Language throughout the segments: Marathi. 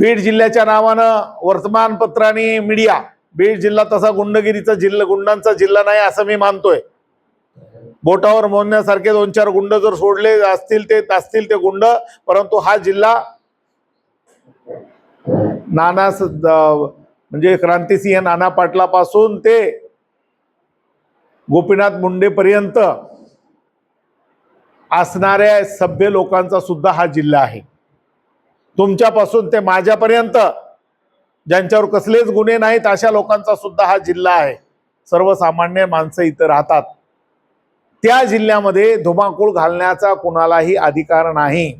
बीड जिल्ह्याच्या नावानं वर्तमानपत्र आणि मीडिया बीड जिल्हा तसा गुंडगिरीचा जिल्हा गुंडांचा जिल्हा नाही असं मी मानतोय. बोटावर मोजण्यासारखे दोन चार गुंड जर सोडले असतील ते असतील ते गुंड परंतु हा जिल्हा नाना स- द- म्हणजे क्रांतिसिंह नाना पाटलापासून ते गोपीनाथ मुंडेपर्यंत असणाऱ्या सभ्य लोकांचा सुद्धा हा जिल्हा आहे. तुमच्यापासून ते माझ्यापर्यंत ज्यांच्यावर कसलेच गुन्हे नाहीत अशा लोकांचा सुद्धा हा जिल्हा आहे. सर्वसामान्य माणसं इथं राहतात. त्या जिल्ह्यामध्ये धुमाकूळ घालण्याचा कुणालाही अधिकार नाही.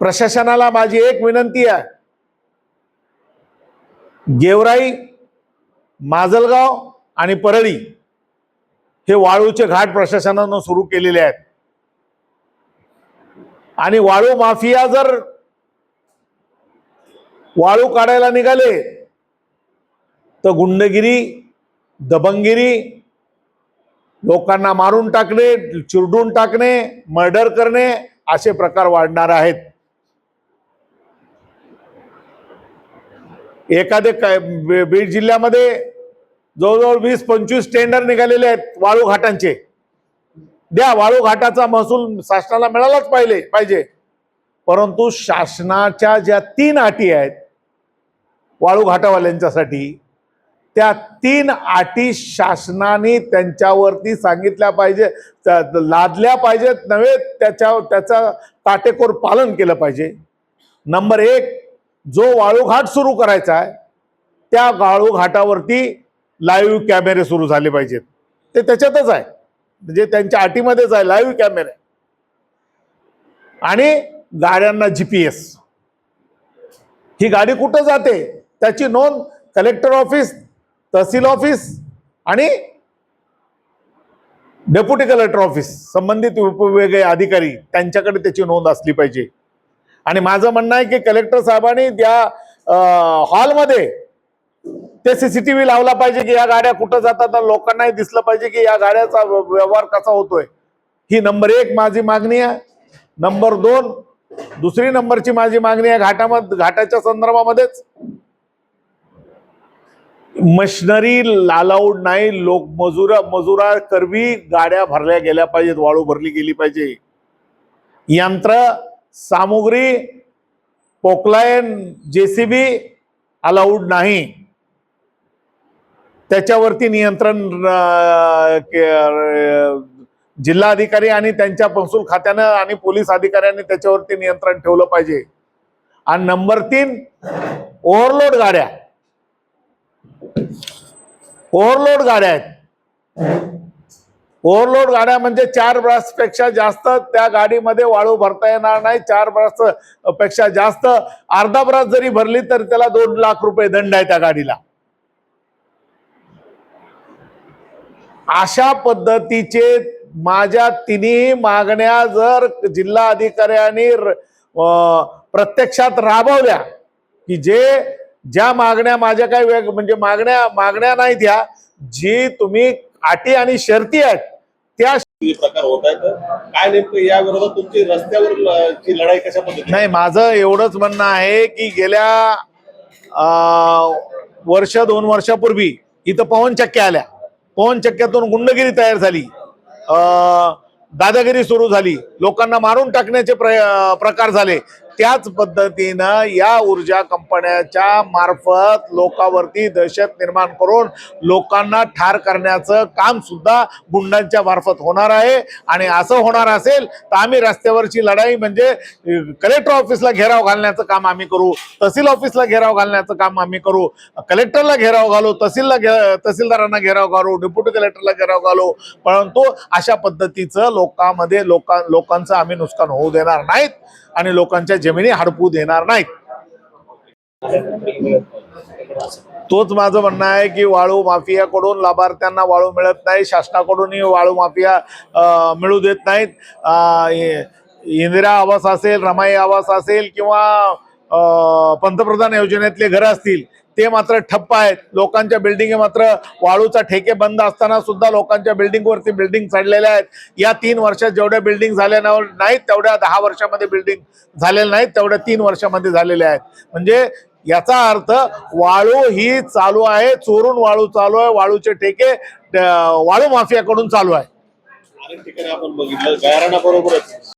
प्रशासनाला माझी एक विनंती आहे. गेवराई माजलगाव आणि परळी हे वाळूचे घाट प्रशासनानं सुरू केलेले आहेत. आणि वाळू माफिया जर वाळू काढायला निघाले तर गुंडगिरी दबंगिरी लोकांना मारून टाकणे चिरडून टाकणे मर्डर करणे असे प्रकार वाढणार आहेत. एखादे काय बी- बीड जिल्ह्यामध्ये जवळजवळ वीस पंचवीस टेंडर निघालेले आहेत वाळू घाटांचे. द्या वाळू घाटाचा महसूल शासनाला मिळालाच पाहिजे पाहिजे. परंतु शासनाच्या ज्या तीन अटी आहेत वाळू घाटावाल्यांच्यासाठी त्या तीन अटी शासनाने त्यांच्यावरती सांगितल्या पाहिजे लादल्या पाहिजेत नव्हे त्याच्या त्याचा काटेकोर पालन केलं पाहिजे. नंबर एक जो वाळू घाट सुरू करायचा आहे त्या वाळू घाटावरती लाईव्ह कॅमेरे सुरू झाले पाहिजेत. ते त्याच्यातच आहे. म्हणजे त्यांच्या अटीमध्येच आहे लाईव्ह कॅमेरे आणि गाड्यांना जीपीएस ही गाडी कुठं जाते? त्याची नोंद कलेक्टर ऑफिस तहसील ऑफिस आणि डेप्युटी कलेक्टर ऑफिस संबंधित उपविभागीय अधिकारी त्यांच्याकडे त्याची नोंद असली पाहिजे. आणि माझं म्हणणं आहे की कलेक्टर साहेबांनी त्या हॉलमध्ये ते सीसीटीव्ही लावला पाहिजे की या गाड्या कुठं जातात लोकांनाही दिसलं पाहिजे की या गाड्याचा व्यवहार कसा होतोय. ही नंबर एक माझी मागणी आहे. नंबर दोन दुसरी नंबरची माझी मागणी आहे घाटामध्ये घाटाच्या संदर्भामध्येच. मशिनरी अलाउड नाही लोक मजुरा मजुरा करवी गाड्या भरल्या गेल्या पाहिजेत वाळू भरली गेली पाहिजे. यंत्र सामुग्री पोकलायन जेसीबी अलाउड नाही. त्याच्यावरती नियंत्रण जिल्हाधिकारी आणि त्यांच्या महसूल खात्यानं आणि पोलीस अधिकाऱ्यांनी त्याच्यावरती नियंत्रण ठेवलं पाहिजे. आणि नंबर तीन ओव्हरलोड गाड्या. ओव्हरलोड गाड्या आहेत. ओव्हरलोड गाड्या म्हणजे चार ब्रासपेक्षा जास्त त्या गाडीमध्ये वाळू भरता येणार नाही. चार ब्रासपेक्षा जास्त अर्धा ब्रास जरी भरली तर त्याला दोन लाख रुपये दंड आहे त्या गाडीला. अशा पद्धतीचे माझ्या तिन्ही मागण्या जर जिल्हा अधिकाऱ्यांनी प्रत्यक्षात राबवल्या की जे ज्या मागण्या माझ्या काही वेग म्हणजे मागण्या मागण्या नाहीत ह्या जी तुम्ही अटी आणि शर्ती आहेत त्या प्रकार होत आहेत. काय नेमकं या विरोधात तुमची रस्त्यावर लढाई कशा पद्धतीने? नाही माझं एवढंच म्हणणं आहे की गेल्या अं, वर्ष दोन वर्षापूर्वी इथं पवन चक्क्या आल्या. पवन चक्क्यातून गुंडगिरी तयार झाली. दादागिरी सुरू झाली. लोकांना मारून टाकण्याचे प्र- प्रकार झाले. त्याच पद्धतीनं या ऊर्जा कंपन्याच्या मार्फत लोकांवरती दहशत निर्माण करून लोकांना ठार करण्याचं काम सुद्धा गुंडांच्या मार्फत होणार आहे. आणि असं होणार असेल तर आम्ही रस्त्यावरची लढाई म्हणजे कलेक्टर ऑफिसला घेराव घालण्याचं काम आम्ही करू तहसील ऑफिसला घेराव घालण्याचं काम आम्ही करू कलेक्टरला घेराव घालू तहसीलला घे तहसीलदारांना घेराव घालू डेप्युटी कलेक्टरला घेराव घालू. परंतु अशा पद्धतीचं लोकांमध्ये लोकां लोकांचं आम्ही नुकसान होऊ देणार नाहीत. आणि लोकांच्या जमिनी हडपू देणार नाहीत. तोच माझं म्हणणं आहे की वाळू माफियाकडून लाभार्थ्यांना वाळू मिळत नाही शासनाकडूनही वाळू माफिया मिळू देत नाहीत. इंदिरा आवास असेल रमाई आवास असेल किंवा पंतप्रधान योजनेतले घरं असतील ते मात्र ठप्प आहेत. लोकांच्या बिल्डिंग मात्र वाळूचा ठेके बंद असताना सुद्धा लोकांच्या बिल्डिंगवरती बिल्डिंग चढलेल्या आहेत. या तीन वर्षात जेवढ्या बिल्डिंग झाल्या नाहीत तेवढ्या दहा वर्षामध्ये बिल्डिंग झालेल्या नाहीत तेवढ्या तीन वर्षामध्ये झालेल्या आहेत. म्हणजे याचा अर्थ वाळू ही चालू आहे चोरून वाळू चालू आहे वाळूचे ठेके वाळू माफियाकडून चालू आहे. अनेक ठिकाणी आपण बघितलं बरोबरच